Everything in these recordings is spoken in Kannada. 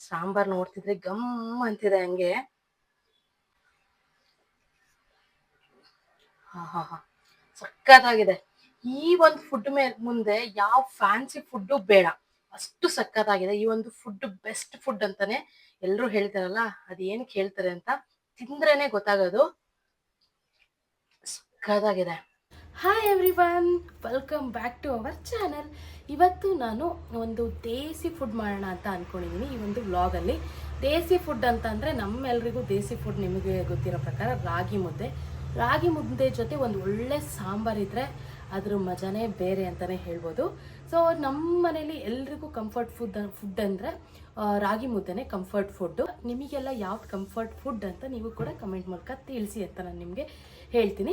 ಸಾಂಬಾರ್ ನೋಡ್ತಿದ್ರೆ ಗಮ್ ಅಂತಿದೆ ಹಂಗೆ. ಹಾ ಹಾ ಹಾ. ಸಕ್ಕತ್ತಾಗಿದೆ ಈ ಒಂದು ಫುಡ್ ಮೇಲೆ ಮುಂದೆ ಯಾವ ಫ್ಯಾನ್ಸಿ ಫುಡ್ ಬೇಡ. ಅಷ್ಟು ಸಕ್ಕತ್ತಾಗಿದೆ ಈ ಒಂದು ಫುಡ್ ಬೆಸ್ಟ್ ಫುಡ್ ಅಂತಾನೆ ಎಲ್ಲರೂ ಹೇಳ್ತಾರಲ್ಲ ಅದೇನಕ್ಕೆ ಹೇಳ್ತಾರೆ ಅಂತ ತಿಂದ್ರೇನೆ ಗೊತ್ತಾಗೋದು. ಸಕ್ಕತ್ತಾಗಿದೆ hi everyone welcome back to our channel ಇವತ್ತು ನಾನು ಒಂದು ದೇಸಿ ಫುಡ್ ಮಾಡೋಣ ಅಂತ ಅಂದ್ಕೊಂಡಿದ್ದೀನಿ ಈ ಒಂದು ವ್ಲಾಗಲ್ಲಿ ದೇಸಿ ಫುಡ್ ಅಂತ ಅಂದರೆ ನಮ್ಮೆಲ್ರಿಗೂ ದೇಸಿ ಫುಡ್ ನಿಮಗೆ ಗೊತ್ತಿರೋ ಪ್ರಕಾರ ರಾಗಿ ಮುದ್ದೆ. ರಾಗಿ ಮುದ್ದೆ ಜೊತೆ ಒಂದು ಒಳ್ಳೆ ಸಾಂಬಾರ್ ಇದ್ದರೆ ಅದ್ರ ಮಜಾನೇ ಬೇರೆ ಅಂತಲೇ ಹೇಳ್ಬೋದು. ಸೊ ನಮ್ಮ ಮನೇಲಿ ಎಲ್ರಿಗೂ ಕಂಫರ್ಟ್ ಫುಡ್ ಫುಡ್ ಅಂದರೆ ರಾಗಿ ಮುದ್ದೆನೇ ಕಂಫರ್ಟ್ ಫುಡ್ಡು ನಿಮಗೆಲ್ಲ ಯಾವ್ದು ಕಂಫರ್ಟ್ ಫುಡ್ ಅಂತ ನೀವು ಕೂಡ ಕಮೆಂಟ್ ಮೂಲಕ ತಿಳಿಸಿ ಅಂತ ನಾನು ನಿಮಗೆ ಹೇಳ್ತೀನಿ.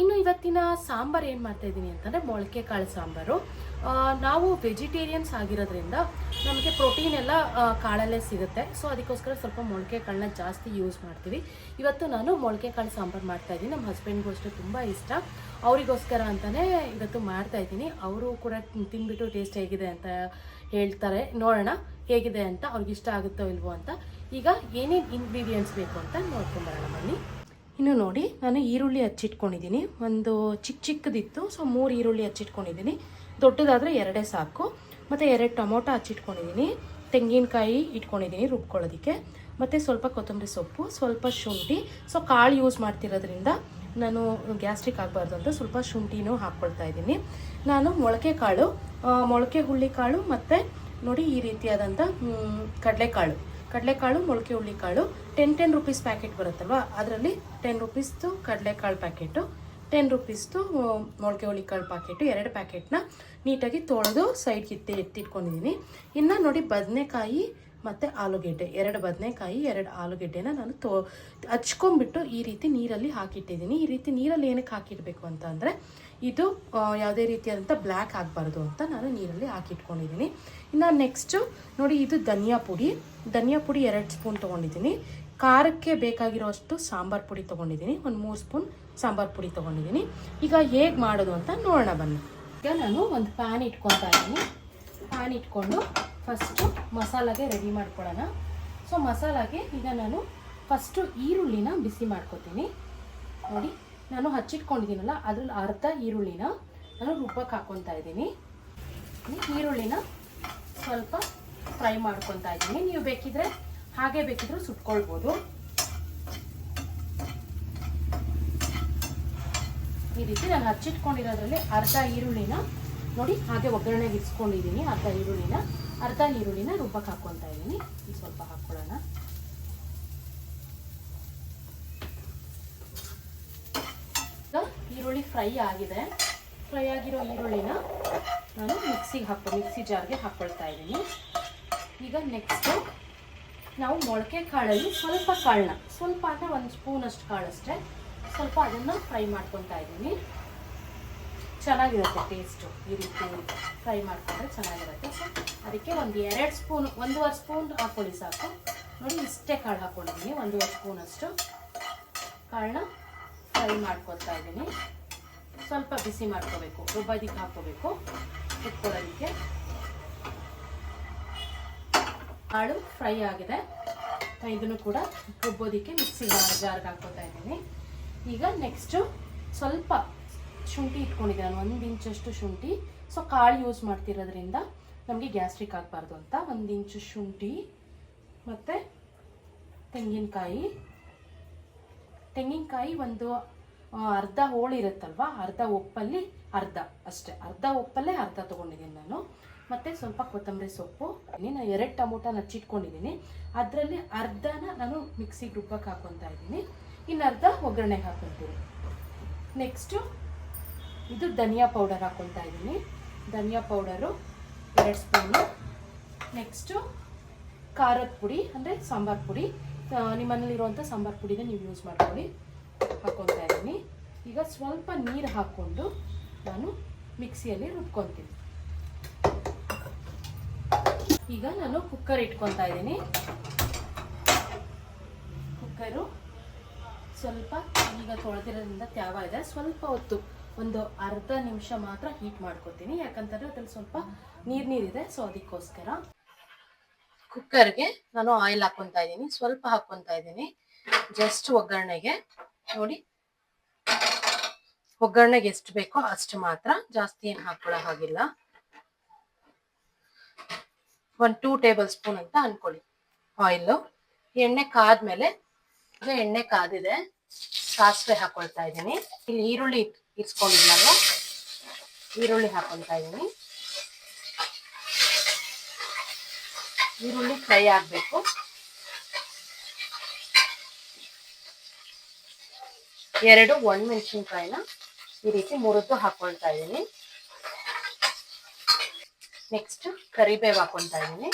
ಇನ್ನು ಇವತ್ತಿನ ಸಾಂಬಾರು ಏನು ಮಾಡ್ತಾ ಇದ್ದೀನಿ ಅಂತಂದರೆ ಮೊಳಕೆ ಕಾಳು ಸಾಂಬಾರು. ನಾವು ವೆಜಿಟೇರಿಯನ್ಸ್ ಆಗಿರೋದ್ರಿಂದ ನಮಗೆ ಪ್ರೋಟೀನ್ ಎಲ್ಲ ಕಾಳಲ್ಲೇ ಸಿಗುತ್ತೆ. ಸೊ, ಅದಕ್ಕೋಸ್ಕರ ಸ್ವಲ್ಪ ಮೊಳಕೆ ಕಾಳನ್ನ ಜಾಸ್ತಿ ಯೂಸ್ ಮಾಡ್ತೀವಿ. ಇವತ್ತು ನಾನು ಮೊಳಕೆ ಕಾಳು ಸಾಂಬಾರು ಮಾಡ್ತಾ ಇದ್ದೀನಿ. ನಮ್ಮ ಹಸ್ಬೆಂಡ್ಗೂ ಅಷ್ಟೇ ತುಂಬ ಇಷ್ಟ. ಅವರಿಗೋಸ್ಕರ ಅಂತಲೇ ಇವತ್ತು ಮಾಡ್ತಾ ಇದ್ದೀನಿ. ಅವರು ಕೂಡ ತಿಂದ್ಬಿಟ್ಟು ಟೇಸ್ಟ್ ಹೇಗಿದೆ ಅಂತ ಹೇಳ್ತಾರೆ. ನೋಡೋಣ ಹೇಗಿದೆ ಅಂತ ಅವ್ರಿಗೆ ಇಷ್ಟ ಆಗುತ್ತೋ ಇಲ್ವೋ ಅಂತ. ಈಗ ಏನೇನು ಇಂಗ್ರೀಡಿಯೆಂಟ್ಸ್ ಬೇಕು ಅಂತ ನೋಡ್ಕೊಂಬರೋಣ ಬನ್ನಿ. ಇನ್ನು ನೋಡಿ, ನಾನು ಈರುಳ್ಳಿ ಹಚ್ಚಿಟ್ಕೊಂಡಿದ್ದೀನಿ. ಒಂದು ಚಿಕ್ಕ ಚಿಕ್ಕದಿತ್ತು ಸೊ ಮೂರು ಈರುಳ್ಳಿ ಹಚ್ಚಿಟ್ಕೊಂಡಿದ್ದೀನಿ. ದೊಡ್ಡದಾದರೆ ಎರಡೇ ಸಾಕು. ಮತ್ತು ಎರಡು ಟೊಮೊಟೊ ಹಚ್ಚಿಟ್ಕೊಂಡಿದ್ದೀನಿ. ತೆಂಗಿನಕಾಯಿ ಇಟ್ಕೊಂಡಿದ್ದೀನಿ ರುಬ್ಕೊಳ್ಳೋದಕ್ಕೆ. ಮತ್ತು ಸ್ವಲ್ಪ ಕೊತ್ತಂಬರಿ ಸೊಪ್ಪು, ಸ್ವಲ್ಪ ಶುಂಠಿ. ಸೊ ಕಾಳು ಯೂಸ್ ಮಾಡ್ತಿರೋದ್ರಿಂದ ನಾನು ಗ್ಯಾಸ್ಟ್ರಿಕ್ ಆಗಬಾರ್ದು ಅಂತ ಸ್ವಲ್ಪ ಶುಂಠಿನೂ ಹಾಕ್ಕೊಳ್ತಾ ಇದ್ದೀನಿ. ನಾನು ಮೊಳಕೆ ಕಾಳು ಮೊಳಕೆ ಹುಳ್ಳಿ ಕಾಳು ಮತ್ತು ನೋಡಿ ಈ ರೀತಿಯಾದಂಥ ಕಡಲೆಕಾಳು. ಕಡಲೆಕಾಳು, ಮೊಳಕೆ ಹುಳಿಕಾಳು ಟೆನ್ ಟೆನ್ ರುಪೀಸ್ ಪ್ಯಾಕೆಟ್ ಬರುತ್ತಲ್ವಾ? ಅದರಲ್ಲಿ ಟೆನ್ ರುಪೀಸ್ದು ಕಡಲೆಕಾಳು ಪ್ಯಾಕೆಟು ಟೆನ್ ರುಪೀಸ್ದು ಮೊಳಕೆ ಹುಳಿಕಾಳು ಪ್ಯಾಕೆಟು ಎರಡು ಪ್ಯಾಕೆಟ್ನ ನೀಟಾಗಿ ತೊಳೆದು ಸೈಡ್ಗೆ ಎತ್ತಿ ಎತ್ತಿಟ್ಕೊಂಡಿದ್ದೀನಿ ಇನ್ನು ನೋಡಿ ಬದನೆಕಾಯಿ ಮತ್ತು ಆಲೂಗೆಡ್ಡೆ. ಎರಡು ಬದನೆಕಾಯಿ, ಎರಡು ಆಲೂಗೆಡ್ಡೆನ ನಾನು ತೋ, ಹಚ್ಕೊಂಡ್ಬಿಟ್ಟು ಈ ರೀತಿ ನೀರಲ್ಲಿ ಹಾಕಿಟ್ಟಿದ್ದೀನಿ ಈ ರೀತಿ ನೀರಲ್ಲಿ ಏನಕ್ಕೆ ಹಾಕಿಡಬೇಕು ಅಂತ ಅಂದರೆ ಇದು ಯಾವುದೇ ರೀತಿಯಾದಂಥ ಬ್ಲ್ಯಾಕ್ ಆಗಬಾರ್ದು ಅಂತ ನಾನು ನೀರಲ್ಲಿ ಹಾಕಿಟ್ಕೊಂಡಿದ್ದೀನಿ. ಇನ್ನು ನೆಕ್ಸ್ಟು ನೋಡಿ ಇದು ಧನಿಯಾ ಪುಡಿ. ಧನಿಯಾ ಪುಡಿ ಎರಡು ಸ್ಪೂನ್ ತೊಗೊಂಡಿದ್ದೀನಿ. ಖಾರಕ್ಕೆ ಬೇಕಾಗಿರೋಷ್ಟು ಸಾಂಬಾರು ಪುಡಿ ತೊಗೊಂಡಿದ್ದೀನಿ. ಒಂದು ಮೂರು ಸ್ಪೂನ್ ಸಾಂಬಾರು ಪುಡಿ ತೊಗೊಂಡಿದ್ದೀನಿ. ಈಗ ಹೇಗೆ ಮಾಡೋದು ಅಂತ ನೋಡೋಣ ಬನ್ನಿ. ಈಗ ನಾನು ಒಂದು ಪ್ಯಾನ್ ಇಟ್ಕೊತಾ ಇದ್ದೀನಿ. ಪ್ಯಾನ್ ಇಟ್ಕೊಂಡು ಫಸ್ಟು ಮಸಾಲಾಗೆ ರೆಡಿ ಮಾಡ್ಕೊಳ್ಳೋಣ. ಸೊ ಮಸಾಲಾಗೆ ಈಗ ನಾನು ಫಸ್ಟು ಈರುಳ್ಳಿನ ಬಿಸಿ ಮಾಡ್ಕೊತೀನಿ. ನೋಡಿ. ನಾನು ಹಚ್ಚಿಟ್ಕೊಂಡಿದ್ದೀನಲ್ಲ, ಅದ್ರಲ್ಲಿ ಅರ್ಧ ಈರುಳ್ಳಿನ ನಾನು ರುಬ್ಬಕ್ಕೆ ಹಾಕ್ಕೊತಾ ಇದ್ದೀನಿ. ಈರುಳ್ಳಿನ ಸ್ವಲ್ಪ ಫ್ರೈ ಮಾಡ್ಕೊತಾ ಇದ್ದೀನಿ. ನೀವು ಬೇಕಿದ್ರೆ ಹಾಗೆ ಬೇಕಿದ್ರೂ ಸುಟ್ಕೊಳ್ಬೋದು. ಈ ರೀತಿ ನಾನು ಹಚ್ಚಿಟ್ಕೊಂಡಿರೋದ್ರಲ್ಲಿ ಅರ್ಧ ಈರುಳ್ಳಿನ ನೋಡಿ, ಹಾಗೆ ಒಗ್ಗರಣೆಗೆ ಇಸ್ಕೊಂಡಿದ್ದೀನಿ ಅರ್ಧ ಈರುಳ್ಳಿನ ಅರ್ಧ ಈರುಳ್ಳಿನ ರುಬ್ಬಕ್ಕೆ ಹಾಕ್ಕೊತಾ ಇದ್ದೀನಿ. ಸ್ವಲ್ಪ ಹಾಕ್ಕೊಳ್ಳೋಣ ಈಗ ಈರುಳ್ಳಿ ಫ್ರೈ ಆಗಿದೆ. ಫ್ರೈ ಆಗಿರೋ ಈರುಳ್ಳಿನ ನಾನು ಮಿಕ್ಸಿಗೆ ಹಾಕೋ, ಮಿಕ್ಸಿ ಜಾರ್ಗೆ ಹಾಕ್ಕೊಳ್ತಾ ಇದ್ದೀನಿ. ಈಗ ನೆಕ್ಸ್ಟು ನಾವು ಮೊಳಕೆ ಕಾಳಲ್ಲಿ ಸ್ವಲ್ಪ ಕಾಳನ್ನ ಸ್ವಲ್ಪ ಅಂದರೆ ಒಂದು ಸ್ಪೂನಷ್ಟು ಕಾಳಷ್ಟೇ ಸ್ವಲ್ಪ ಅದನ್ನು ಫ್ರೈ ಮಾಡ್ಕೊತಾ ಇದ್ದೀನಿ. ಚೆನ್ನಾಗಿರುತ್ತೆ ಟೇಸ್ಟು ಈ ರೀತಿ ಫ್ರೈ ಮಾಡ್ಕೊಂಡ್ರೆ ಚೆನ್ನಾಗಿರುತ್ತೆ. ಸೊ ಅದಕ್ಕೆ ಒಂದು ಎರಡು ಸ್ಪೂನ್, ಒಂದೂವರೆ ಸ್ಪೂನ್ ಹಾಕ್ಕೊಳ್ಳಿ ಸಾಕು. ನೋಡಿ, ಇಷ್ಟೇ ಕಾಳು ಹಾಕ್ಕೊಂಡಿದ್ದೀನಿ ಒಂದೂವರೆ ಸ್ಪೂನಷ್ಟು ಕಾಳನ್ನ ಫ್ರೈ ಮಾಡ್ಕೊತಾ ಇದ್ದೀನಿ. ಸ್ವಲ್ಪ ಬಿಸಿ ಮಾಡ್ಕೋಬೇಕು ರುಬ್ಬದಿಕ್ಕೆ ಹಾಕೋಬೇಕು ಇಟ್ಕೊಳ್ಳೋದಕ್ಕೆ ಕಾಳು ಫ್ರೈ ಆಗಿದೆ. ಇದನ್ನು ಕೂಡ ರುಬ್ಬೋದಕ್ಕೆ ಮಿಕ್ಸಿ ಜಾರ್ಗೆ ಹಾಕೋತಾ ಇದ್ದೀನಿ. ಈಗ ನೆಕ್ಸ್ಟು ಸ್ವಲ್ಪ ಶುಂಠಿ ಇಟ್ಕೊಂಡಿದ್ದೆ ನಾನು, ಒಂದು ಇಂಚಷ್ಟು ಶುಂಠಿ. ಸೊ ಕಾಳು ಯೂಸ್ ಮಾಡ್ತಿರೋದ್ರಿಂದ ನಮಗೆ ಗ್ಯಾಸ್ಟ್ರಿಕ್ ಆಗಬಾರ್ದು ಅಂತ. ಒಂದು ಇಂಚು ಶುಂಠಿ ಮತ್ತು ತೆಂಗಿನಕಾಯಿ. ತೆಂಗಿನಕಾಯಿ ಒಂದು ಅರ್ಧ ಹೋಳಿರುತ್ತಲ್ವ ಅರ್ಧ ಉಪ್ಪಲ್ಲಿ ಅರ್ಧ ಅಷ್ಟೇ. ಅರ್ಧ ಉಪ್ಪಲ್ಲೇ ಅರ್ಧ ತೊಗೊಂಡಿದ್ದೀನಿ ನಾನು. ಮತ್ತು ಸ್ವಲ್ಪ ಕೊತ್ತಂಬರಿ ಸೊಪ್ಪು ನಾನು ಎರಡು ಟೊಮೊಟೊ ನಚ್ಚಿಟ್ಕೊಂಡಿದ್ದೀನಿ ಅದರಲ್ಲಿ ಅರ್ಧನ ನಾನು ಮಿಕ್ಸಿಗೆ ರುಬ್ಬಕ್ಕೆ ಹಾಕೊತಾ ಇದ್ದೀನಿ. ಇನ್ನು ಅರ್ಧ ಒಗ್ಗರಣೆಗೆ ಹಾಕೊತೀನಿ ನೆಕ್ಸ್ಟು ಇದು ಧನಿಯಾ ಪೌಡರ್ ಹಾಕೊತಾ ಇದ್ದೀನಿ. ಧನಿಯಾ ಪೌಡರು ಎರಡು ಸ್ಪೂನು ನೆಕ್ಸ್ಟು ಖಾರದ ಪುಡಿ, ಅಂದರೆ ಸಾಂಬಾರು ಪುಡಿ. ನಿಮ್ಮನೇಲಿರುವಂಥ ನಿಮ್ಮ ಮನೇಲಿರುವಂಥ ಸಾಂಬಾರು ಪುಡಿನ ನೀವು ಯೂಸ್ ಮಾಡ್ಕೊಳ್ಳಿ. ಹಾಕ್ಕೊತಾ ಇದ್ದೀನಿ ಈಗ ಸ್ವಲ್ಪ ನೀರು ಹಾಕ್ಕೊಂಡು ನಾನು ಮಿಕ್ಸಿಯಲ್ಲಿ ರುಬ್ಕೊತೀನಿ. ಈಗ ನಾನು ಕುಕ್ಕರ್ ಇಟ್ಕೊತಾ ಇದ್ದೀನಿ ಕುಕ್ಕರು ಸ್ವಲ್ಪ ಈಗ ತೊಳೆದಿರೋದ್ರಿಂದ ತ್ಯಾವ ಇದೆ. ಸ್ವಲ್ಪ ಹೊತ್ತು, ಒಂದು ಅರ್ಧ ನಿಮಿಷ ಮಾತ್ರ ಹೀಟ್ ಮಾಡ್ಕೊತೀನಿ. ಯಾಕಂತಂದ್ರೆ ಅದ್ರಲ್ಲಿ ಸ್ವಲ್ಪ ನೀರು ನೀರಿದೆ ಸೊ ಅದಕ್ಕೋಸ್ಕರ. ಕುಕ್ಕರ್ಗೆ ನಾನು ಆಯಿಲ್ ಹಾಕೊತಾ ಇದ್ದೀನಿ ಸ್ವಲ್ಪ ಹಾಕೊತಾ ಇದ್ದೀನಿ ಜಸ್ಟ್ ಒಗ್ಗರಣೆಗೆ. ನೋಡಿ. ಒಗ್ಗರಣೆಗೆ ಎಷ್ಟು ಬೇಕೋ ಅಷ್ಟು ಮಾತ್ರ ಜಾಸ್ತಿ ಏನು ಹಾಕೊಳ್ಳೋ ಹಾಗಿಲ್ಲ. ಒಂದು ಟೂ ಟೇಬಲ್ ಸ್ಪೂನ್ ಅಂತ ಅನ್ಕೊಳ್ಳಿ. ಆಯಿಲ್ ಎಣ್ಣೆ ಕಾದ್ಮೇಲೆ ಈಗ ಎಣ್ಣೆ ಕಾದಿದೆ. ಸಾಸಿವೆ ಹಾಕೊಳ್ತಾ ಇದ್ದೀನಿ. ಇಲ್ಲಿ ಈರುಳ್ಳಿ ಇಟ್ಸ್ಕೊಂಡಿದ್ನಲ್ವ ಈರುಳ್ಳಿ ಹಾಕೊಳ್ತಾ ಇದ್ದೀನಿ. ಈರುಳ್ಳಿ ಫ್ರೈ ಆಗಬೇಕು. ಎರಡು ಒಣಮೆಣಸಿನ್ಕಾಯಿನ ಈ ರೀತಿ ಮುರಿದು ಹಾಕೊಳ್ತಾ ಇದ್ದೀನಿ. ನೆಕ್ಸ್ಟ್ ಕರಿಬೇವು ಹಾಕೊಳ್ತಾ ಇದ್ದೀನಿ.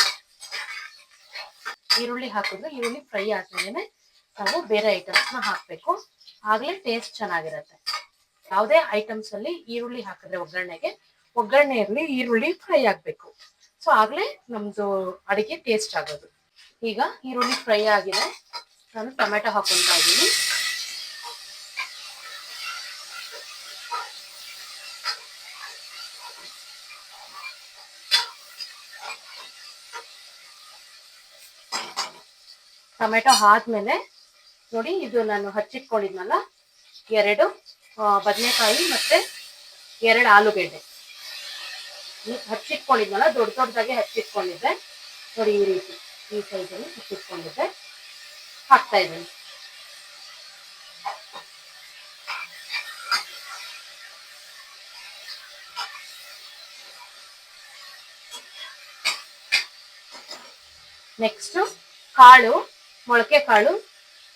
ಈರುಳ್ಳಿ ಹಾಕಿದ್ರೆ ಈರುಳ್ಳಿ ಫ್ರೈ ಆದ್ಮೇಲೆ ನಾವು ಬೇರೆ ಐಟಮ್ಸ್ನ ಹಾಕಬೇಕು. ಆಗ್ಲೇ ಟೇಸ್ಟ್ ಚೆನ್ನಾಗಿರುತ್ತೆ. ಯಾವುದೇ ಐಟಮ್ಸ್ ಅಲ್ಲಿ ಈರುಳ್ಳಿ ಹಾಕಿದ್ರೆ ಒಗ್ಗರಣೆಗೆ, ಒಗ್ಗರಣೆ ಇರಲಿ ಈರುಳ್ಳಿ ಫ್ರೈ ಆಗಬೇಕು. ಸೊ ಆಗ್ಲೇ ನಮ್ದು ಅಡಿಗೆ ಟೇಸ್ಟ್ ಆಗೋದು. ಈಗ ಈರುಳ್ಳಿ ಫ್ರೈ ಆಗಿದೆ. ನಾನು ಟೊಮೆಟೊ ಹಾಕೊಂತಾ ಇದ್ದೀನಿ. ಟೊಮೆಟೊ ಆದ್ಮೇಲೆ ನೋಡಿ ಇದು ನಾನು ಹಚ್ಚಿಟ್ಕೊಂಡಿದ್ನಲ್ಲ, ಎರಡು ಬದನೆಕಾಯಿ ಮತ್ತೆ ಎರಡು ಆಲೂಗೆಡ್ಡೆ. ಹಚ್ಚಿಟ್ಕೊಂಡಿದ್ನಲ್ಲ, ದೊಡ್ಡ ದೊಡ್ಡದಾಗಿ ಹಚ್ಚಿಟ್ಕೊಂಡಿದ್ದೆ. ನೋಡಿ ಈ ರೀತಿ, ಈ ಸೈಜಲ್ಲಿ ಹಚ್ಚಿಟ್ಕೊಂಡಿದ್ದೆ. ಹಾಕ್ತಾ ಇದ್ದೀನಿ. ನೆಕ್ಸ್ಟ್ ಕಾಳು. ಮೊಳಕೆ ಕಾಳು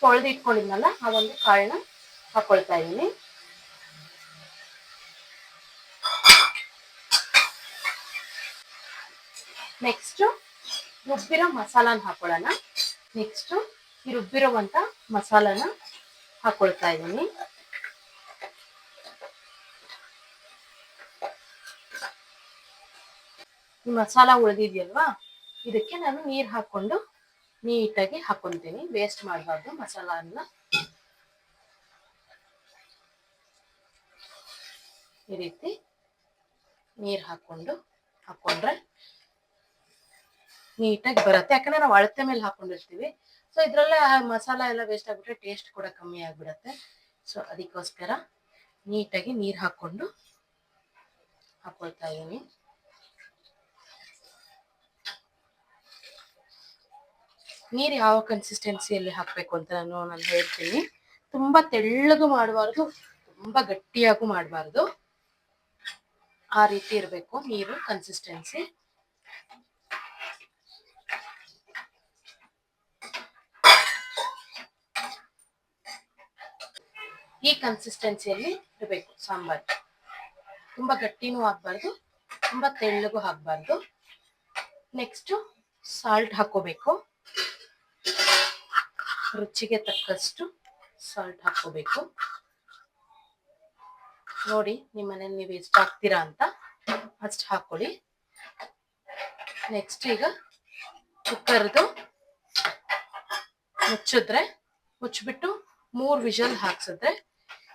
ತೊಳೆದಿಟ್ಕೊಂಡಿದ್ನಲ್ಲ, ಆ ಒಂದು ಕಾಳನ್ನ ಹಾಕೊಳ್ತಾ ಇದ್ದೀನಿ. ನೆಕ್ಸ್ಟ್ ರುಬ್ಬಿರೋ ಮಸಾಲಾನ ಹಾಕೊಳ್ಳೋಣ. ನೆಕ್ಸ್ಟ್ ಈ ರುಬ್ಬಿರುವಂತ ಮಸಾಲಾನ ಹಾಕೊಳ್ತಾ ಇದ್ದೀನಿ. ಈ ಮಸಾಲ ಉಳಿದಿದೆಯಲ್ವಾ? ಇದಕ್ಕೆ ನಾನು ನೀರ್ ಹಾಕೊಂಡು ನೀಟಾಗಿ ಹಾಕೊಂತೀನಿ. ವೇಸ್ಟ್ ಮಾಡಬಾರ್ದು. ಮಸಾಲನ್ನ ಈ ರೀತಿ ನೀರು ಹಾಕೊಂಡು ಹಾಕೊಂಡ್ರೆ ನೀಟಾಗಿ ಬರುತ್ತೆ. ಯಾಕಂದ್ರೆ ನಾವು ಅಳತೆ ಮೇಲೆ ಹಾಕೊಂಡಿರ್ತೀವಿ. ಸೊ ಇದ್ರಲ್ಲೇ ಮಸಾಲ ಎಲ್ಲ ವೇಸ್ಟ್ ಆಗ್ಬಿಟ್ರೆ ಟೇಸ್ಟ್ ಕೂಡ ಕಮ್ಮಿ ಆಗ್ಬಿಡತ್ತೆ. ಸೊ ಅದಕ್ಕೋಸ್ಕರ ನೀಟಾಗಿ ನೀರು ಹಾಕೊಂಡು ಹಾಕೊಳ್ತಾ ಇದೀನಿ ನೀರು ಯಾವ ಕನ್ಸಿಸ್ಟೆನ್ಸಿಯಲ್ಲಿ ಹಾಕಬೇಕು ಅಂತ ನಾನು ನಾನು ಹೇಳ್ತೀನಿ. ತುಂಬಾ ತೆಳ್ಳಗೂ ಮಾಡಬಾರ್ದು, ತುಂಬಾ ಗಟ್ಟಿಯಾಗೂ ಮಾಡಬಾರ್ದು. ಆ ರೀತಿ ಇರಬೇಕು ನೀರು ಕನ್ಸಿಸ್ಟೆನ್ಸಿ ಈ ಕನ್ಸಿಸ್ಟೆನ್ಸಿಯಲ್ಲಿ ಇರಬೇಕು ಸಾಂಬಾರ್. ತುಂಬಾ ಗಟ್ಟಿನೂ ಆಗಬಾರ್ದು, ತುಂಬಾ ತೆಳ್ಳಗೂ ಹಾಕ್ಬಾರ್ದು. ನೆಕ್ಸ್ಟ್ ಸಾಲ್ಟ್ ಹಾಕೋಬೇಕು ರುಚಿಗೆ ತಕ್ಕಷ್ಟು ಸಾಲ್ಟ್ ಹಾಕೋಬೇಕು ನೋಡಿ ನಿಮ್ಮ ಮನೇಲಿ ನೀವು ಎಷ್ಟು ಹಾಕ್ತೀರಾ ಅಂತ ಅಷ್ಟು ಹಾಕೊಳ್ಳಿ ನೆಕ್ಸ್ಟ್ ಈಗ ಕುಕ್ಕರ್ದು ಮುಚ್ಚಿದ್ರೆ, ಮುಚ್ಚಿಬಿಟ್ಟು ಮೂರು ವಿಷಲ್ ಹಾಕ್ಸಿದ್ರೆ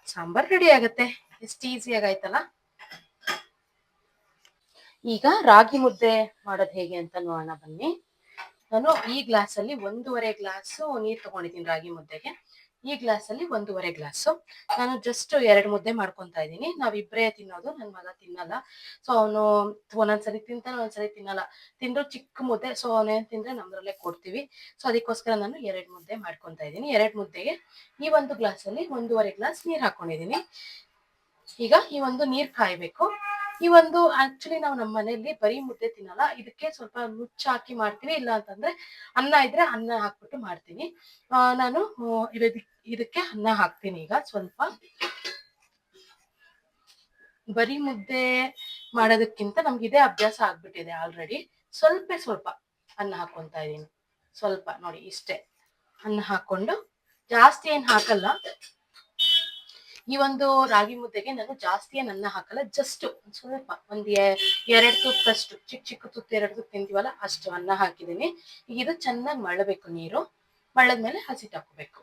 ಸಾಂಬಾರ್ ರೆಡಿ ಆಗುತ್ತೆ. ಎಷ್ಟು ಈಸಿಯಾಗಿ ಆಯ್ತಲ್ಲ ಈಗ ರಾಗಿ ಮುದ್ದೆ ಮಾಡೋದು ಹೇಗೆ ಅಂತ ನೋಡೋಣ ಬನ್ನಿ. ನಾನು ಈ ಗ್ಲಾಸ್ ಅಲ್ಲಿ ಒಂದೂವರೆ ಗ್ಲಾಸ್ ನೀರ್ ತಗೊಂಡಿದ್ದೀನಿ ರಾಗಿ ಮುದ್ದೆಗೆ. ಈ ಗ್ಲಾಸ್ ಅಲ್ಲಿ ಒಂದೂವರೆ ಗ್ಲಾಸ್ ನಾನು ಜಸ್ಟ್ ಎರಡು ಮುದ್ದೆ ಮಾಡ್ಕೊತಾ ಇದ್ದೀನಿ. ನಾವಿಬ್ಬರೇ ತಿನ್ನೋದು ನನ್ನ ಮಗ ತಿನ್ನಲ್ಲ. ಸೊ ಅವನು ಒಂದೊಂದ್ಸರಿ ತಿಂತಾನೆ ಒಂದ್ಸರಿ ತಿನ್ನಲ್ಲ. ತಿಂದ್ರು ಚಿಕ್ಕ ಮುದ್ದೆ ಸೊ ಅವನೇನ್ ತಿಂದ್ರೆ ನಮ್ದ್ರಲ್ಲೇ ಕೊಡ್ತೀವಿ. ಸೊ ಅದಕ್ಕೋಸ್ಕರ ನಾನು ಎರಡು ಮುದ್ದೆ ಮಾಡ್ಕೊತಾ ಇದ್ದೀನಿ. ಎರಡು ಮುದ್ದೆಗೆ ಈ ಒಂದು ಗ್ಲಾಸ್ ಅಲ್ಲಿ ಒಂದೂವರೆ ಗ್ಲಾಸ್ ನೀರ್ ಹಾಕೊಂಡಿದ್ದೀನಿ. ಈಗ ಈ ಒಂದು ನೀರ್ ಕಾಯ್ಬೇಕು. ಈ ಒಂದು ಆಕ್ಚುಲಿ ನಾವು ನಮ್ಮ ಮನೆಯಲ್ಲಿ ಬರೀ ಮುದ್ದೆ ತಿನ್ನಲ್ಲ. ಇದಕ್ಕೆ ಸ್ವಲ್ಪ ನುಚ್ಚು ಹಾಕಿ ಮಾಡ್ತೀವಿ ಇಲ್ಲ ಅಂತಂದ್ರೆ ಅನ್ನ ಇದ್ರೆ ಅನ್ನ ಹಾಕ್ಬಿಟ್ಟು ಮಾಡ್ತೀನಿ. ಆ, ನಾನು ಇದಕ್ಕೆ ಅನ್ನ ಹಾಕ್ತೀನಿ ಈಗ ಸ್ವಲ್ಪ. ಬರೀ ಮುದ್ದೆ ಮಾಡೋದಕ್ಕಿಂತ ನಮ್ಗೆ ಇದೇ ಅಭ್ಯಾಸ ಆಗ್ಬಿಟ್ಟಿದೆ ಆಲ್ರೆಡಿ ಸ್ವಲ್ಪ ಸ್ವಲ್ಪ ಅನ್ನ ಹಾಕೊಂತ ಇದೀನಿ ಸ್ವಲ್ಪ ನೋಡಿ ಇಷ್ಟೇ. ಅನ್ನ ಹಾಕೊಂಡು ಜಾಸ್ತಿ ಏನ್ ಹಾಕಲ್ಲ. ಈ ಒಂದು ರಾಗಿ ಮುದ್ದೆಗೆ ನಾನು ಜಾಸ್ತಿ ಏನ್ ಅನ್ನ ಹಾಕಲ್ಲ ಜಸ್ಟ್ ಸ್ವಲ್ಪ ಒಂದ್ ಎರಡು ತುತ್ತಷ್ಟು ಚಿಕ್ಕ ಚಿಕ್ಕ ತುತ್ತು ಎರಡು ತುತ್ತು ತಿಂತೀವಲ್ಲ ಅಷ್ಟು ಅನ್ನ ಹಾಕಿದೀನಿ ಇದು ಚೆನ್ನಾಗಿ ಮಳ್ಳಬೇಕು ನೀರು, ಮಳ್ಳದ್ಮೇಲೆ ಹಸಿಟ್ಟು ಹಾಕೋಬೇಕು.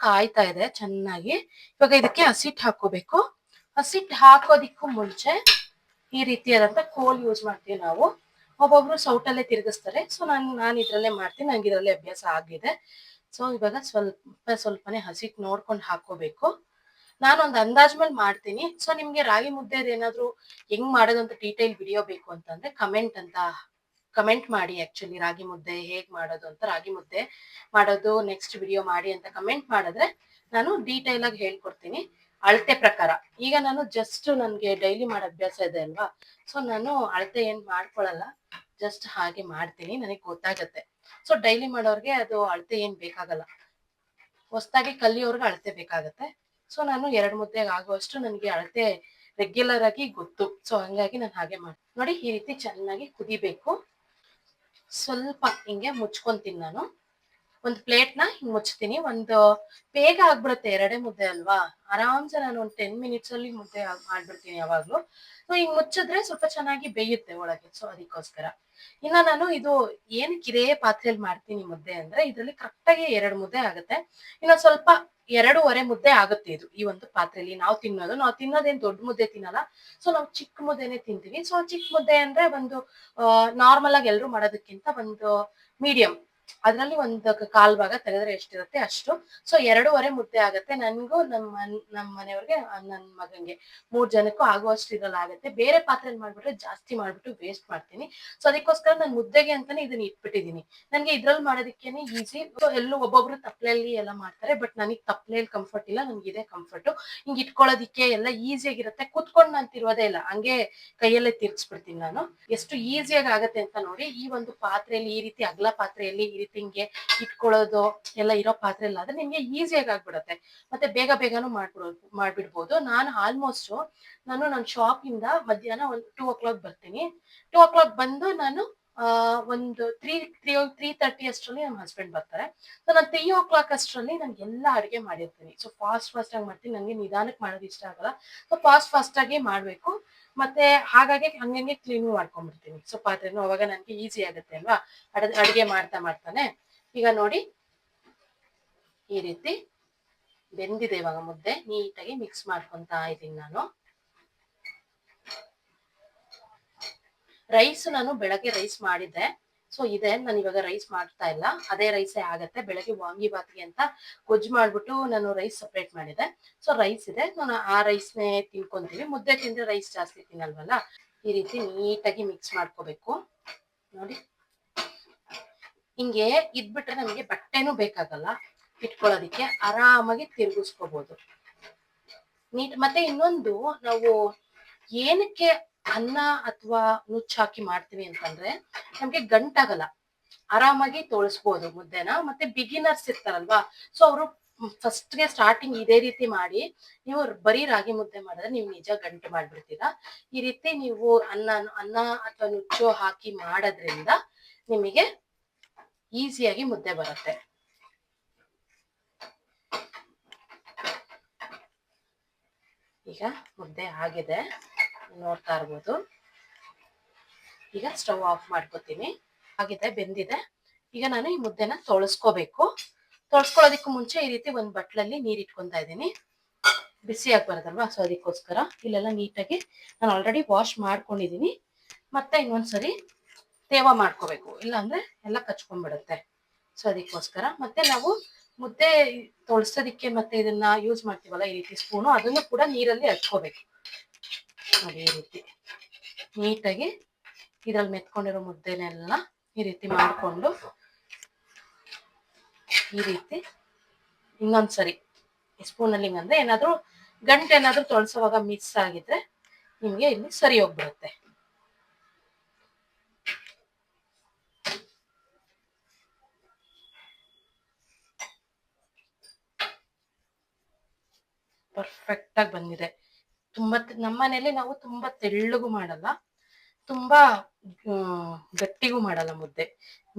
ಕಾಯ್ತಾ ಇದೆ ಚೆನ್ನಾಗಿ. ಇವಾಗ ಇದಕ್ಕೆ ಹಸಿಟ್ಟು ಹಾಕೋಬೇಕು ಹಸಿಟ್ಟು ಹಾಕೋದಿಕ್ಕೂ ಮುಂಚೆ ಈ ರೀತಿಯಾದಂತ ಕೋಲ್ ಯೂಸ್ ಮಾಡ್ತೀವಿ ನಾವು. ಒಬ್ಬೊಬ್ರು ಸೌಟಲ್ಲೇ ತಿರುಗಿಸ್ತಾರೆ. ಸೊ ನಾನು ನಾನು ಇದ್ರಲ್ಲೇ ಮಾಡ್ತೀನಿ. ನಂಗೆ ಇದರಲ್ಲೇ ಅಭ್ಯಾಸ ಆಗಿದೆ. ಸೊ ಇವಾಗ ಸ್ವಲ್ಪ, ಸ್ವಲ್ಪನೇ ಹಸಿಟ್ ನೋಡ್ಕೊಂಡು ಹಾಕೋಬೇಕು ನಾನೊಂದು ಅಂದಾಜ್ ಮೇಲೆ ಮಾಡ್ತೀನಿ. ಸೊ ನಿಮ್ಗೆ ರಾಗಿ ಮುದ್ದೆ ಏನಾದ್ರು ಹೆಂಗ್ ಮಾಡೋದು ಅಂತ ಡೀಟೇಲ್ ವಿಡಿಯೋ ಬೇಕು ಅಂತಂದ್ರೆ ಕಮೆಂಟ್ ಅಂತ ಕಮೆಂಟ್ ಮಾಡಿ ಆಕ್ಚುಲಿ ರಾಗಿ ಮುದ್ದೆ ಹೇಗ್ ಮಾಡೋದು ಅಂತ ರಾಗಿ ಮುದ್ದೆ ಮಾಡೋದು ನೆಕ್ಸ್ಟ್ ವಿಡಿಯೋ ಮಾಡಿ ಅಂತ ಕಮೆಂಟ್ ಮಾಡಿದ್ರೆ ನಾನು ಡೀಟೇಲ್ ಆಗಿ ಹೇಳ್ಕೊಡ್ತೀನಿ. ಅಳತೆ ಪ್ರಕಾರ. ಈಗ ನಾನು ಜಸ್ಟ್ ನನ್ಗೆ ಡೈಲಿ ಮಾಡೋ ಅಭ್ಯಾಸ ಇದೆ ಅಲ್ವಾ? ಸೊ ನಾನು ಅಳತೆ ಏನ್ ಮಾಡ್ಕೊಳಲ್ಲ ಜಸ್ಟ್ ಹಾಗೆ ಮಾಡ್ತೀನಿ ನನಗೆ ಗೊತ್ತಾಗತ್ತೆ. ಸೊ ಡೈಲಿ ಮಾಡೋರ್ಗೆ ಅದು ಅಳತೆ ಏನ್ ಬೇಕಾಗಲ್ಲ. ಹೊಸದಾಗಿ ಕಲಿಯೋರ್ಗೆ ಅಳತೆ ಬೇಕಾಗತ್ತೆ. ಸೊ ನಾನು ಎರಡ್ ಮುದ್ದೆಗೆ ಆಗುವಷ್ಟು ನನಗೆ ಅಳತೆ ರೆಗ್ಯುಲರ್ ಆಗಿ ಗೊತ್ತು. ಸೊ ಹಂಗಾಗಿ ನಾನು ಹಾಗೆ ಮಾಡಿ, ನೋಡಿ ಈ ರೀತಿ ಚೆನ್ನಾಗಿ ಕುದಿಬೇಕು. ಸ್ವಲ್ಪ ಹಿಂಗೆ ಮುಚ್ಕೊಂತೀನಿ ನಾನು. ಒಂದು ಪ್ಲೇಟ್ನ ಹಿಂಗ್ ಮುಚ್ತೀನಿ. ಒಂದು ಬೇಗ ಆಗ್ಬಿಡುತ್ತೆ ಎರಡೇ ಮುದ್ದೆ ಅಲ್ವಾ? ಆರಾಮ್ಸೆ ನಾನು ಒಂದು ಟೆನ್ ಮಿನಿಟ್ಸ್ ಅಲ್ಲಿ ಮುದ್ದೆ ಮಾಡ್ಬಿಡ್ತೀನಿ ಯಾವಾಗ್ಲೂ. ಸೊ ಹಿಂಗ್ ಮುಚ್ಚಿದ್ರೆ ಸ್ವಲ್ಪ ಚೆನ್ನಾಗಿ ಬೇಯುತ್ತೆ ಒಳಗೆ. ಸೊ ಅದಕ್ಕೋಸ್ಕರ. ಇನ್ನ ನಾನು ಇದು ಏನಕ್ಕೆ ಇದೇ ಪಾತ್ರೆಯಲ್ಲಿ ಮಾಡ್ತೀನಿ ಮುದ್ದೆ ಅಂದ್ರೆ ಇದರಲ್ಲಿ ಕರೆಕ್ಟಾಗಿ ಎರಡು ಮುದ್ದೆ ಆಗುತ್ತೆ. ಇನ್ನೊಂದ್ ಸ್ವಲ್ಪ ಎರಡೂವರೆ ಮುದ್ದೆ ಆಗುತ್ತೆ ಇದು ಈ ಒಂದು ಪಾತ್ರೆಯಲ್ಲಿ. ನಾವು ತಿನ್ನೋದು, ನಾವು ತಿನ್ನೋದೇನ್ ದೊಡ್ಡ ಮುದ್ದೆ ತಿನ್ನಲ್ಲ. ಸೊ ನಾವು ಚಿಕ್ಕ ಮುದ್ದೆನೆ ತಿಂತೀವಿ. ಸೊ ಚಿಕ್ಕ ಮುದ್ದೆ ಅಂದ್ರೆ ಒಂದು ನಾರ್ಮಲ್ ಆಗಿ ಎಲ್ರು ಮಾಡೋದಕ್ಕಿಂತ ಒಂದು ಮೀಡಿಯಂ ಅದ್ರಲ್ಲಿ ಒಂದು ಕಾಲ್ ಭಾಗ ತೆಗೆದ್ರೆ ಎಷ್ಟಿರುತ್ತೆ ಅಷ್ಟು. ಸೊ ಎರಡೂವರೆ ಮುದ್ದೆ ಆಗತ್ತೆ. ನನ್ಗೂ ನಮ್ಮ ನಮ್ಮ ಮನೆಯವ್ರಿಗೆ ನನ್ನ ನನ್ ಮಗಂಗೆ ಮೂರ್ ಜನಕ್ಕೂ ಆಗುವಷ್ಟು ಇದ್ರಲ್ಲಿ ಆಗತ್ತೆ. ಬೇರೆ ಪಾತ್ರೆಯಲ್ಲಿ ಮಾಡ್ಬಿಟ್ರೆ ಜಾಸ್ತಿ ಮಾಡ್ಬಿಟ್ಟು ವೇಸ್ಟ್ ಮಾಡ್ತೀನಿ. ಸೊ ಅದಕ್ಕೋಸ್ಕರ ನಾನು ಮುದ್ದೆಗೆ ಅಂತಾನೆ ಇದನ್ನ ಇಟ್ಬಿಟ್ಟಿದೀನಿ ನನ್ಗೆ ಇದ್ರಲ್ಲಿ ಮಾಡೋದಕ್ಕೇನೆ ಈಸಿ ಎಲ್ಲೂ ಒಬ್ಬೊಬ್ರು ತಪ್ಲೆಯಲ್ಲಿ ಎಲ್ಲ ಮಾಡ್ತಾರೆ ಬಟ್ ನನಗೆ ತಪ್ಲೆಯಲ್ಲಿ ಕಂಫರ್ಟ್ ಇಲ್ಲ, ನನ್ಗೆ ಇದೇ ಕಂಫರ್ಟ್ ಹಿಂಗ್ ಇಟ್ಕೊಳ್ಳೋದಿಕ್ಕೆ ಎಲ್ಲ ಈಸಿಯಾಗಿರುತ್ತೆ ಕುತ್ಕೊಂಡು ನಾನು ತಿರುವುದೇ ಇಲ್ಲ. ಹಂಗೆ ಕೈಯಲ್ಲೇ ತಿರ್ಗಿಸ್ಬಿಡ್ತೀನಿ ನಾನು. ಎಷ್ಟು ಈಸಿಯಾಗಿ ಆಗತ್ತೆ ಅಂತ ನೋಡಿ, ಈ ಒಂದು ಪಾತ್ರೆಯಲ್ಲಿ ಈ ರೀತಿ ಅಗಲ ಪಾತ್ರೆಯಲ್ಲಿ ಈ ರೀತಿ ಹಿಂಗೆ ಇಟ್ಕೊಳ್ಳೋದು ಎಲ್ಲ ಇರೋ ಪಾತ್ರೆಯಲ್ಲಿ ಆದ್ರೆ ನಿಮ್ಗೆ ಈಸಿಯಾಗಿ ಆಗ್ಬಿಡತ್ತೆ. ಮತ್ತೆ ಬೇಗ ಬೇಗನೂ ಮಾಡ್ಬಿಡೋದು ಮಾಡ್ಬಿಡ್ಬೋದು. ನಾನು ಆಲ್ಮೋಸ್ಟ್ ನಾನು ನನ್ನ ಶಾಪ್ ಇಂದ ಮಧ್ಯಾಹ್ನ ಒಂದು ಟೂ ಓ ಕ್ಲಾಕ್ ಬರ್ತೀನಿ. ಟೂ ಓ ಕ್ಲಾಕ್ ಬಂದು ನಾನು ಒಂದು ತ್ರೀ ತ್ರೀ ತ್ರೀ ತರ್ಟಿ ಅಷ್ಟರಲ್ಲಿ ನಮ್ಮ ಹಸ್ಬೆಂಡ್ ಬರ್ತಾರೆ. ಸೊ ನಾನು ತ್ರೀ ಓ ಕ್ಲಾಕ್ ಅಷ್ಟರಲ್ಲಿ ನಾನು ಎಲ್ಲ ಅಡುಗೆ ಮಾಡಿರ್ತೀನಿ. ಸೊ ಫಾಸ್ಟ್ ಫಾಸ್ಟ್ ಆಗಿ ಮಾಡ್ತೀನಿ. ನನಗೆ ನಿಧಾನಕ್ಕೆ ಮಾಡೋದು ಇಷ್ಟ ಆಗಲ್ಲ. ಸೊ ಫಾಸ್ಟ್ ಫಾಸ್ಟ್ ಆಗಿ ಮಾಡ್ಬೇಕು. ಮತ್ತೆ ಹಾಗಾಗಿ ಹಂಗಂಗೆ ಕ್ಲೀನು ಮಾಡ್ಕೊಂಡ್ಬಿಡ್ತೀನಿ. ಸೊ ಪಾತ್ರೆನೂ ಅವಾಗ ನನಗೆ ಈಸಿ ಆಗುತ್ತೆ ಅಲ್ವಾ? ಅಡ, ಅಡುಗೆ ಮಾಡ್ತಾ ಮಾಡ್ತಾನೆ. ಈಗ ನೋಡಿ, ಈ ರೀತಿ ಬೆಂದಿದೆ ಇವಾಗ ಮುದ್ದೆ. ನೀಟಾಗಿ ಮಿಕ್ಸ್ ಮಾಡ್ಕೊಂತ ಇದ್ದೀನಿ ನಾನು. ರೈಸ್ ನಾನು ಬೆಳಗ್ಗೆ ರೈಸ್ ಮಾಡಿದ್ದೆ. ಸೊ ಇದೆ ನಾನು ಇವಾಗ ರೈಸ್ ಮಾಡ್ತಾ ಇಲ್ಲ. ಅದೇ ರೈಸೇ ಆಗತ್ತೆ. ಬೆಳಗ್ಗೆ ವಾಂಗಿ ಬಾತ್ಗೆ ಅಂತ ಗೊಜ್ಜು ಮಾಡ್ಬಿಟ್ಟು ನಾನು ರೈಸ್ ಸಪ್ರೇಟ್ ಮಾಡಿದೆ. ಸೊ ರೈಸ್ ಇದೆ. ನಾನು ಆ ರೈಸ್ನೇ ತಿನ್ಕೊಂತೀವಿ ಮುದ್ದೆ ತಿಂದ್ರೆ ರೈಸ್ ಜಾಸ್ತಿ ತಿನ್ನಲ್ವಲ್ಲ? ಈ ರೀತಿ ನೀಟಾಗಿ ಮಿಕ್ಸ್ ಮಾಡ್ಕೋಬೇಕು. ನೋಡಿ. ಹಿಂಗೆ ಇದ್ಬಿಟ್ರೆ ನಮಗೆ ಬಟ್ಟೆನೂ ಬೇಕಾಗಲ್ಲ. ಇಟ್ಕೊಳ್ಳೋದಿಕ್ಕೆ ಆರಾಮಾಗಿ ತಿರುಗಿಸ್ಕೋಬಹುದು ನೀಟ್, ಮತ್ತೆ ಇನ್ನೊಂದು ನಾವು ಏನಕ್ಕೆ ಅನ್ನ ಅಥವಾ ನುಚ್ಚು ಹಾಕಿ ಮಾಡ್ತೀವಿ ಅಂತಂದ್ರೆ ನಮ್ಗೆ ಗಂಟಾಗಲ್ಲ. ಆರಾಮಾಗಿ ತೋಳಿಸ್ಬೋದು ಮುದ್ದೆನ. ಮತ್ತೆ ಬಿಗಿನರ್ಸ್ ಇರ್ತಾರಲ್ವಾ ಸೊ ಅವರು ಫಸ್ಟ್ಗೆ ಸ್ಟಾರ್ಟಿಂಗ್ ಇದೇ ರೀತಿ ಮಾಡಿ ನೀವು ಬರೀ ರಾಗಿ ಮುದ್ದೆ ಮಾಡಿದ್ರೆ ನೀವು ನಿಜ ಗಂಟು ಮಾಡ್ಬಿಡ್ತೀರಾ. ಈ ರೀತಿ ನೀವು ಅನ್ನ ಅನ್ನ ಅಥವಾ ನುಚ್ಚು ಹಾಕಿ ಮಾಡೋದ್ರಿಂದ ನಿಮಗೆ ಈಸಿಯಾಗಿ ಮುದ್ದೆ ಬರುತ್ತೆ. ಈಗ ಮುದ್ದೆ ಆಗಿದೆ. ನೋಡ್ತಾ ಇರ್ಬೋದು. ಈಗ ಸ್ಟವ್ ಆಫ್ ಮಾಡ್ಕೋತೀನಿ. ಆಗಿದೆ, ಬೆಂದಿದೆ. ಈಗ ನಾನು ಈ ಮುದ್ದೆನ ತೊಳಸ್ಕೋಬೇಕು. ತೊಳಸ್ಕೊಳ್ಳೋದಕ್ಕೂ ಮುಂಚೆ ಈ ರೀತಿ ಒಂದು ಬಟ್ಲಲ್ಲಿ ನೀರ್ ಇಟ್ಕೊತಾ ಇದ್ದೀನಿ. ಬಿಸಿ ಬರೋದಲ್ವಾ, ಸೊ ಅದಕ್ಕೋಸ್ಕರ ಇಲ್ಲೆಲ್ಲ ನೀಟಾಗಿ ನಾನು ಆಲ್ರೆಡಿ ವಾಶ್ ಮಾಡ್ಕೊಂಡಿದ್ದೀನಿ ಮತ್ತೆ ಇನ್ನೊಂದ್ಸರಿ ತೇವ ಮಾಡ್ಕೋಬೇಕು. ಇಲ್ಲಾಂದ್ರೆ ಎಲ್ಲ ಕಚ್ಕೊಂಡ್ಬಿಡುತ್ತೆ. ಸೊ ಅದಕ್ಕೋಸ್ಕರ ಮತ್ತೆ ನಾವು ಮುದ್ದೆ ತೊಳಸೋದಿಕ್ಕೆ ಮತ್ತೆ ಇದನ್ನ ಯೂಸ್ ಮಾಡ್ತೀವಲ್ಲ, ಈ ರೀತಿ ಸ್ಪೂನು ಅದನ್ನು ಕೂಡ ನೀರಲ್ಲಿ ಹಚ್ಕೋಬೇಕು ಈ ರೀತಿ ನೀಟಾಗಿ ಇದ್ರಲ್ಲಿ ಮೆತ್ಕೊಂಡಿರೋ ಮುದ್ದೆನೆಲ್ಲ ಈ ರೀತಿ ಮಾಡಿಕೊಂಡು ಈ ರೀತಿ ಇನ್ನೊಂದ್ಸರಿ ಸ್ಪೂನಲ್ಲಿ ಹಿಂಗಂದ್ರೆ ಏನಾದರೂ ಗಂಟೆ ಏನಾದ್ರೂ ತೊಳಸೋವಾಗ ಮಿಸ್ ಆಗಿದ್ರೆ ನಿಮ್ಗೆ ಇಲ್ಲಿ ಸರಿ ಹೋಗ್ಬಿಡುತ್ತೆ. ಪರ್ಫೆಕ್ಟ್ ಆಗಿ ಬಂದಿದೆ. ತುಂಬಾ ನಮ್ಮ ಮನೇಲಿ ನಾವು ತುಂಬಾ ತೆಳ್ಳಗೂ ಮಾಡಲ್ಲ, ತುಂಬಾ ಗಟ್ಟಿಗೂ ಮಾಡಲ್ಲ ಮುದ್ದೆ.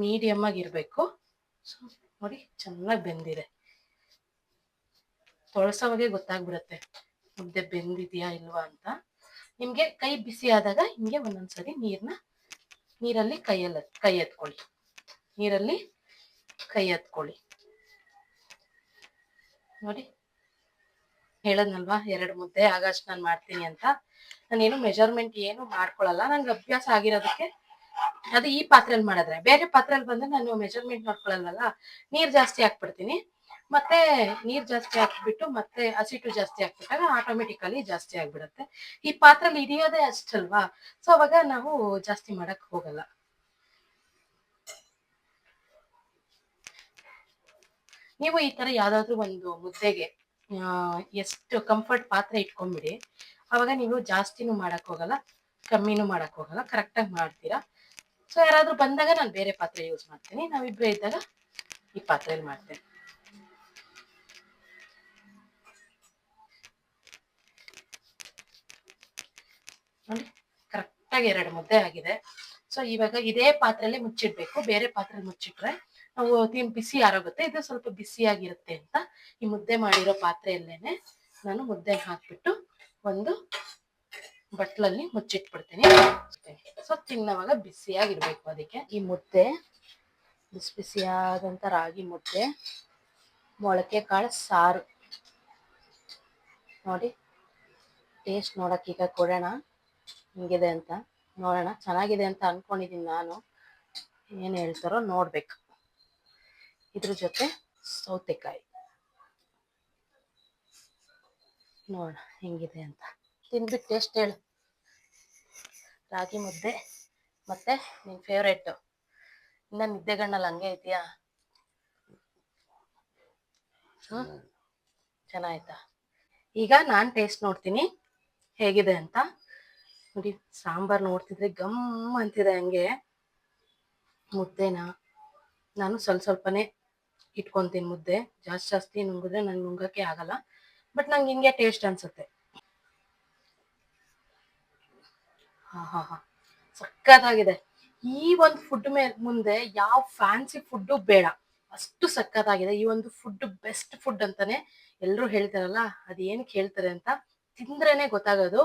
ಮೀಡಿಯಮ್ ಆಗಿರ್ಬೇಕು ಸೊ, ನೋಡಿ, ಚೆನ್ನಾಗಿ ಬೆಂದಿದೆ. ತೊಳಸೋವಾಗೆ ಗೊತ್ತಾಗ್ಬಿಡತ್ತೆ. ಮುದ್ದೆ ಬೆಂದಿದ್ಯಾ ಇಲ್ವಾ ಅಂತ. ನಿಮ್ಗೆ ಕೈ ಬಿಸಿ ಆದಾಗ ಹಿಂಗೆ ಒಂದೊಂದ್ಸರಿ ನೀರ್ನ, ನೀರಲ್ಲಿ ಕೈಯಲ್ಲಿ, ಕೈ ಎತ್ಕೊಳ್ಳಿ. ನೀರಲ್ಲಿ ಕೈ ಎತ್ಕೊಳ್ಳಿ. ನೋಡಿ ಹೇಳದ್ನಲ್ವಾ? ಎರಡು ಮುದ್ದೆ ಆಗಷ್ಟು ನಾನು ಮಾಡ್ತೀನಿ ಅಂತ. ನಾನೇನು ಮೆಜರ್ಮೆಂಟ್ ಏನು ಮಾಡ್ಕೊಳಲ್ಲ. ನಂಗೆ ಅಭ್ಯಾಸ ಆಗಿರೋದಕ್ಕೆ ಅದು ಈ ಪಾತ್ರೆಯಲ್ಲಿ ಮಾಡಿದ್ರೆ. ಬೇರೆ ಪಾತ್ರೆಯಲ್ಲಿ ಬಂದ್ರೆ ನಾನು ಮೆಜರ್ಮೆಂಟ್ ನೋಡ್ಕೊಳಲ್ವಲ್ಲ? ನೀರ್ ಜಾಸ್ತಿ ಹಾಕ್ಬಿಡ್ತೀನಿ. ಮತ್ತೆ ನೀರ್ ಜಾಸ್ತಿ ಹಾಕ್ಬಿಟ್ಟು ಮತ್ತೆ ಹಸಿಟ್ಟು ಜಾಸ್ತಿ ಹಾಕ್ಬಿಟ್ಟಾಗ ಆಟೋಮೆಟಿಕಲಿ ಜಾಸ್ತಿ ಆಗ್ಬಿಡುತ್ತೆ. ಈ ಪಾತ್ರೆಲಿ ಹಿಡಿಯೋದೇ ಅಷ್ಟಲ್ವಾ? ಸೊ ಅವಾಗ ನಾವು ಜಾಸ್ತಿ ಮಾಡಕ್ ಹೋಗಲ್ಲ. ನೀವು ಈ ತರ ಯಾವ್ದಾದ್ರು ಒಂದು ಮುದ್ದೆಗೆ ಎಷ್ಟು ಕಂಫರ್ಟ್ ಪಾತ್ರೆ ಇಟ್ಕೊಂಡ್ಬಿಡಿ. ಅವಾಗ ನೀವು ಜಾಸ್ತಿನೂ ಮಾಡಕ್ ಹೋಗಲ್ಲ, ಕಮ್ಮಿನೂ ಮಾಡಕ್ ಹೋಗಲ್ಲ ಕರೆಕ್ಟಾಗಿ ಮಾಡ್ತೀರಾ? ಸೊ ಯಾರಾದ್ರೂ ಬಂದಾಗ ನಾನು ಬೇರೆ ಪಾತ್ರೆ ಯೂಸ್ ಮಾಡ್ತೀನಿ. ನಾವಿಬ್ರೇ ಇದ್ದಾಗ ಈ ಪಾತ್ರೆಯಲ್ಲಿ ಮಾಡ್ತೇನೆ. ನೋಡಿ ಕರೆಕ್ಟಾಗಿ ಎರಡು ಮುದ್ದೆ ಆಗಿದೆ. ಸೊ ಇವಾಗ ಇದೇ ಪಾತ್ರೆಯಲ್ಲಿ ಮುಚ್ಚಿಡ್ಬೇಕು. ಬೇರೆ ಪಾತ್ರೆಯಲ್ಲಿ ಮುಚ್ಚಿಟ್ರೆ ಬಿಸಿ ಆರೋಗುತ್ತೆ ಇದು ಸ್ವಲ್ಪ ಬಿಸಿಯಾಗಿರುತ್ತೆ ಅಂತ ಈ ಮುದ್ದೆ ಮಾಡಿರೋ ಪಾತ್ರೆಯಲ್ಲೇನೆ ನಾನು ಮುದ್ದೆ ಹಾಕ್ಬಿಟ್ಟು ಒಂದು ಬಟ್ಲಲ್ಲಿ ಮುಚ್ಚಿಟ್ಬಿಡ್ತೀನಿ. ಸೊ ತಿನ್ನವಾಗ ಬಿಸಿಯಾಗಿರ್ಬೇಕು ಅದಕ್ಕೆ. ಈ ಮುದ್ದೆ ಬಿಸಿ ಬಿಸಿಯಾದಂಥ ರಾಗಿ ಮುದ್ದೆ, ಮೊಳಕೆ ಕಾಳು, ಸಾರು. ನೋಡಿ ಟೇಸ್ಟ್ ನೋಡಕ್ ಈಗ ಕೊಡೋಣ. ಹಿಂಗಿದೆ ಅಂತ ನೋಡೋಣ. ಚೆನ್ನಾಗಿದೆ ಅಂತ ಅನ್ಕೊಂಡಿದ್ದೀನಿ ನಾನು. ಏನು ಹೇಳ್ತಾರೋ ನೋಡ್ಬೇಕು. ಇದ್ರ ಜೊತೆ ಸೌತೆಕಾಯಿ. ನೋಡೋಣ ಹೆಂಗಿದೆ ಅಂತ. ತಿನ್ಬಿಟ್ಟು ಟೇಸ್ಟ್ ಹೇಳು. ರಾಗಿ ಮುದ್ದೆ ಮತ್ತೆ ನಿನ್ ಫೇವ್ರೇಟ್ ಇನ್ನ ನಿದ್ದೆಗಣ್ಣಲ್ಲಿ ಹಂಗೆ ಇದೆಯಾ? ಹ್ಮ್ ಚೆನ್ನಾಯ್ತಾ? ಈಗ ನಾನು ಟೇಸ್ಟ್ ನೋಡ್ತೀನಿ. ಹೇಗಿದೆ ಅಂತ. ನೋಡಿ, ಸಾಂಬಾರ್ ನೋಡ್ತಿದ್ರೆ ಗಮ್ ಅಂತಿದೆ ಹಂಗೆ. ಮುದ್ದೆನ. ನಾನು ಸ್ವಲ್ಪ ಸ್ವಲ್ಪನೇ ಇಟ್ಕೊಂತೀನಿ ಮುದ್ದೆ. ಜಾಸ್ತಿ ಜಾಸ್ತಿ ನುಂಗಿದ್ರೆ ನಂಗೆ ನುಂಗಕ್ಕೆ ಆಗಲ್ಲ. ಬಟ್ ನಂಗೆ ಹಿಂಗೆ ಟೇಸ್ಟ್ ಅನ್ಸುತ್ತೆ. ಹಾ ಹಾ ಹಾ. ಸಕ್ಕತ್ತಾಗಿದೆ ಈ ಒಂದು ಫುಡ್ ಮೇಲೆ ಮುಂದೆ ಯಾವ ಫ್ಯಾನ್ಸಿ ಫುಡ್ಡು ಬೇಡ. ಅಷ್ಟು ಸಕ್ಕತ್ತಾಗಿದೆ ಈ ಒಂದು ಫುಡ್ ಬೆಸ್ಟ್ ಫುಡ್ ಅಂತಾನೆ ಎಲ್ಲರೂ ಹೇಳ್ತಾರಲ್ಲ, ಅದೇನು ಹೇಳ್ತಾರೆ ಅಂತ ತಿಂದ್ರೇನೆ ಗೊತ್ತಾಗೋದು.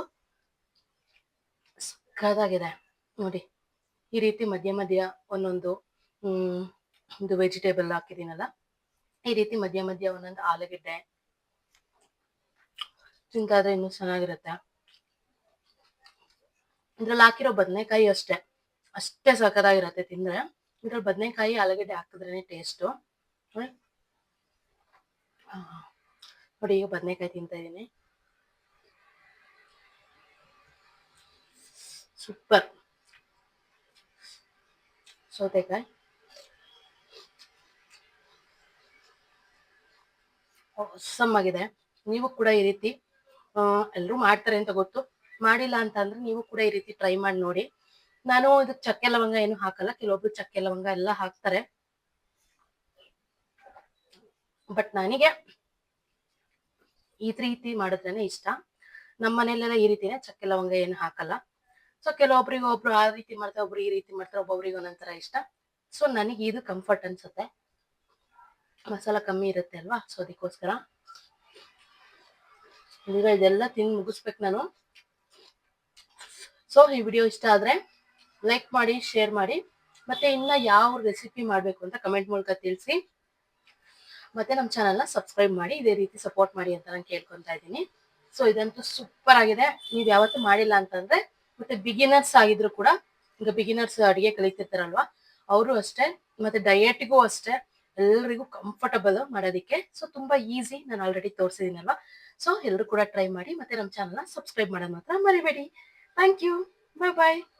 ಸಕ್ಕತ್ತಾಗಿದೆ ನೋಡಿ, ಈ ರೀತಿ ಮಧ್ಯ ಮಧ್ಯ ಒಂದೊಂದು ಒಂದು ವೆಜಿಟೇಬಲ್ ಹಾಕಿದೀನಲ್ಲ ಈ ರೀತಿ ಮಧ್ಯ ಮಧ್ಯ ಒಂದೊಂದು ಆಲೂಗೆಡ್ಡೆ. ತಿಂತಾದ್ರೆ ಇನ್ನೂ ಚೆನ್ನಾಗಿರುತ್ತೆ. ಇದ್ರಲ್ಲಿ ಹಾಕಿರೋ ಬದನೆಕಾಯಿ ಅಷ್ಟೇ. ಅಷ್ಟೇ ಸಕದಾಗಿರುತ್ತೆ ತಿಂದ್ರೆ. ಇದ್ರಲ್ಲಿ ಬದನೆಕಾಯಿ, ಆಲೂಗಡ್ಡೆ ಹಾಕಿದ್ರೇನೆ ಟೇಸ್ಟು ನೋಡಿ ಈಗ ಬದನೆಕಾಯಿ ತಿಂತಾ ಇದ್ದೀನಿ. ಸೂಪರ್. ಸೌತೆಕಾಯಿ. Awesome ಆಗಿದೆ. ನೀವು ಕೂಡ ಈ ರೀತಿ ಎಲ್ಲರೂ ಮಾಡ್ತಾರೆ ಅಂತ ಗೊತ್ತು. ಮಾಡಿಲ್ಲ ಅಂತ ಅಂದ್ರೆ ನೀವು ಕೂಡ ಈ ರೀತಿ ಟ್ರೈ ಮಾಡಿ ನೋಡಿ. ನಾನು ಇದಕ್ಕೆ ಚಕ್ಕೆ ಲವಂಗ ಏನು ಹಾಕಲ್ಲ, ಕೆಲವೊಬ್ರು ಚಕ್ಕೆ ಲವಂಗ ಎಲ್ಲ ಹಾಕ್ತಾರೆ. ಬಟ್ ನನಗೆ ಈ ರೀತಿ ಮಾಡಿದ್ರೇನೆ ಇಷ್ಟ. ನಮ್ಮ ಮನೇಲೆಲ್ಲ ಈ ರೀತಿನೇ ಚಕ್ಕೆ ಲವಂಗ ಏನು ಹಾಕಲ್ಲ. ಸೊ ಕೆಲವೊಬ್ರಿಗೆ ಒಬ್ರು ಆ ರೀತಿ ಮಾಡ್ತಾರೆ, ಒಬ್ರು ಈ ರೀತಿ ಮಾಡ್ತಾರೆ, ಒಬ್ಬೊಬ್ರಿಗೆ ಒಂದೊಂಥರ ಇಷ್ಟ. ಸೊ ನನಗೆ ಇದು ಕಂಫರ್ಟ್ ಅನ್ಸುತ್ತೆ. ಮಸಾಲ ಕಮ್ಮಿ ಇರುತ್ತೆ ಅಲ್ವಾ? ಸೊ ಅದಕ್ಕೋಸ್ಕರ. ಈಗ ಇದೆಲ್ಲ ತಿಂದು ಮುಗಿಸ್ಬೇಕು ನಾನು. ಸೊ ಈ ವಿಡಿಯೋ ಇಷ್ಟ ಆದ್ರೆ ಲೈಕ್ ಮಾಡಿ ಶೇರ್ ಮಾಡಿ, ಮತ್ತೆ ಇನ್ನ ಯಾವ ರೆಸಿಪಿ ಮಾಡಬೇಕು ಅಂತ ಕಮೆಂಟ್ ಮೂಲಕ ತಿಳಿಸಿ. ಮತ್ತೆ ನಮ್ಮ ಚಾನಲ್ನ ಸಬ್ಸ್ಕ್ರೈಬ್ ಮಾಡಿ, ಇದೇ ರೀತಿ ಸಪೋರ್ಟ್ ಮಾಡಿ ಅಂತ ನಾನು ಕೇಳ್ಕೊತಾ ಇದ್ದೀನಿ. ಸೊ ಇದಂತೂ ಸೂಪರ್ ಆಗಿದೆ. ನೀವು ಯಾವತ್ತೂ ಮಾಡಿಲ್ಲ ಅಂತಂದ್ರೆ, ಮತ್ತೆ ಬಿಗಿನರ್ಸ್ ಆಗಿದ್ರು ಕೂಡ, ಈಗ ಬಿಗಿನರ್ಸ್ ಅಡುಗೆ ಕಲಿತಿರ್ತಾರಲ್ವಾ, ಅವರು ಅಷ್ಟೇ, ಮತ್ತೆ ಡಯೆಟ್ಗೂ ಅಷ್ಟೇ ಎಲ್ರಿಗೂ ಕಂಫರ್ಟಬಲ್ ಮಾಡೋದಕ್ಕೆ. ಸೊ ತುಂಬಾ ಈಸಿ ನಾನು ಆಲ್ರೆಡಿ ತೋರಿಸಿದ್ದೀನಲ್ವಾ? ಸೊ ಎಲ್ಲರೂ ಕೂಡ ಟ್ರೈ ಮಾಡಿ ಮತ್ತೆ ನಮ್ಮ ಚಾನಲ್ನ ಸಬ್ಸ್ಕ್ರೈಬ್ ಮಾಡೋದು ಮಾತ್ರ ಮರಿಬೇಡಿ. Thank you bye bye